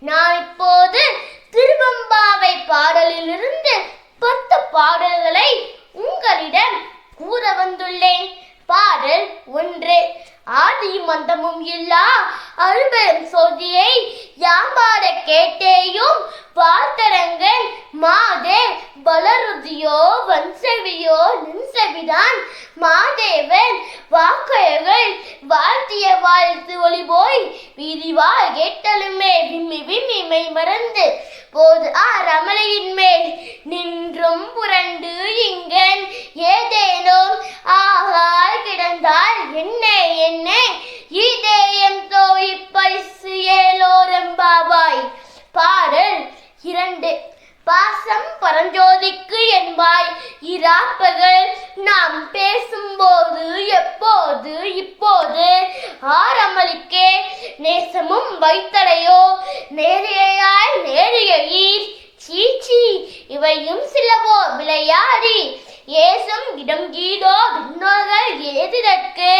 நான் இப்போது திருவம்பாவை பாடலிலிருந்து பத்து பாடல்களை உங்களிடம் கூற வந்துள்ளேன். பாடல் ஒன்று. ஆதியும் மந்தமும் இல்லா அருபெரும் சோதியை யாம்பாட கேட்டேயும் பார்த்தரங்கன் மாதே வளருதியோ வன்செவியோ நின்செவிதான். மாதேவன் வாக்கையர்கள் வாழ்த்திய வாழ்த்து ஒளி போய் வீதிவா கேட்டலுமே விம்மி விம்மி மெய் மறந்து போது ஆ ரமலையின் மேல் நின்றும் புரண்டு இங்கன் ஏதேனும் ஆகால் கிடந்தால் என்ன என்ன? இதேயம் தோய் பரிசு ஏலோரம்பாவாய் பாடல் இரண்டு. எப்போது இப்போது ஆரமலிக்கே நேசமும் வைத்தடையோ. நேரியையாய் நேரியீர் சீச்சி இவையும் சிலவோ விளையாடி. ஏசும் இடம் கீதோ விண்ணோர்கள் ஏதிதற்கு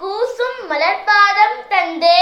கூசும் மலர்பாதம் தந்து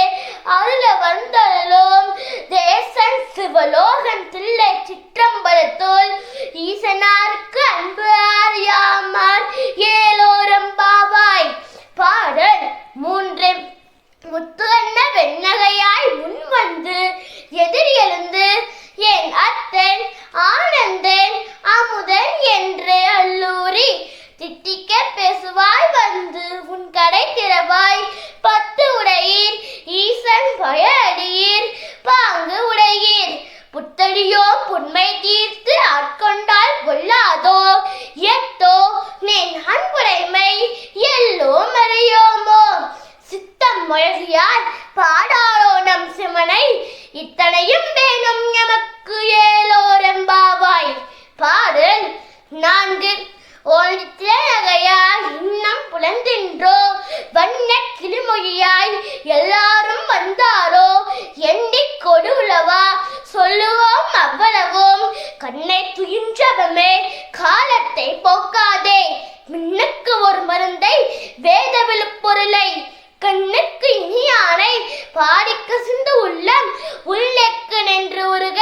பாடிக்க சிந்து உள்ளம். உள்ளக்கு நின்று உருக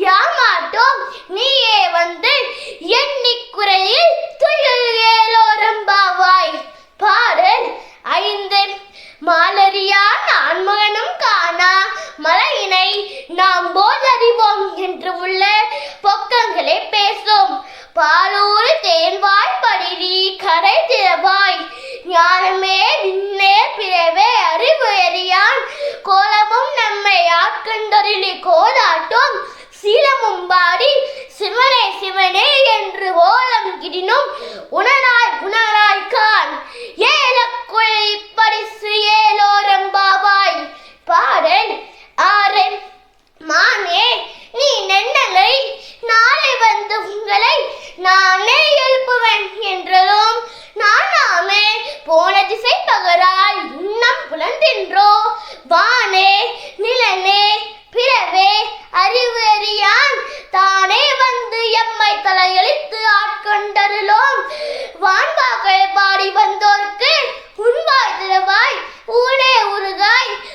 யாமாட்டோம் நீயே வந்து எண்ணிக்குறையில் ஆட்கண்டொருளி கோதாட்டும் சீலமும் பாடி சிவனே சிவனே என்று ஓலம் கிடினும் உணராய் உணராய் கான் ஏலக்குழை பரிசு ஏலோரம்பாவாய் பாடல் ஆறு மானே நீ நென்னலை நாளை வந்து உங்களை நானே எழுப்புவேன் என்றதும் நானாமே போன திசை பகராய் இன்னம் புலந்தின்றோம்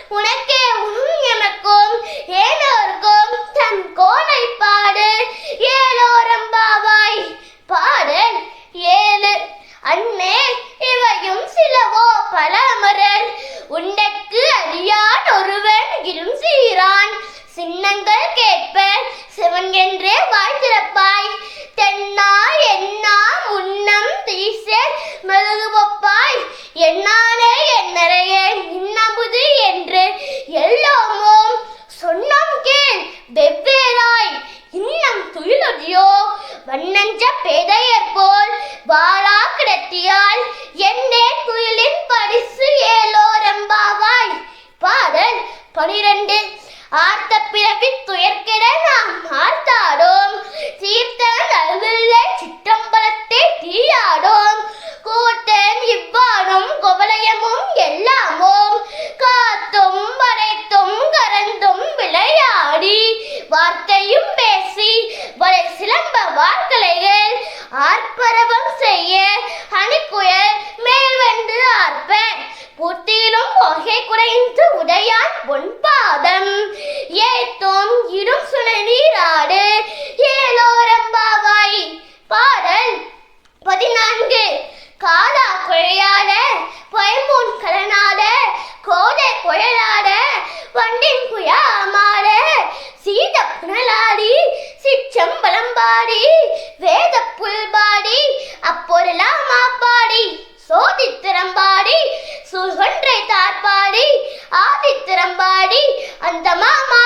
உனக்கே உன் எனக்கும் ஏனோர்க்கும் தன் கோலை பாடு ஏலோரம்பாவாய் பாடல் ஏழு. அண்ணே இவையும் சிலவோ பலமரல் உண்டக்கு அறியான் ஒருவன் இரும் சீரான். சின்னங்கள் கேட்ப சிவன் என்றே வாழ்த்திறப்பாய் தென்னா என்னா estudiar கொண்டின் குயாமாட சீத புனலாடி சிற்றம்பலம் வேத புல்பாடி அப்பொருளாம் மாப்பாடி சோதித்திரம்பாடி சுகொன்றை தார்பாடி ஆதித்திரம்பாடி அந்த மாமா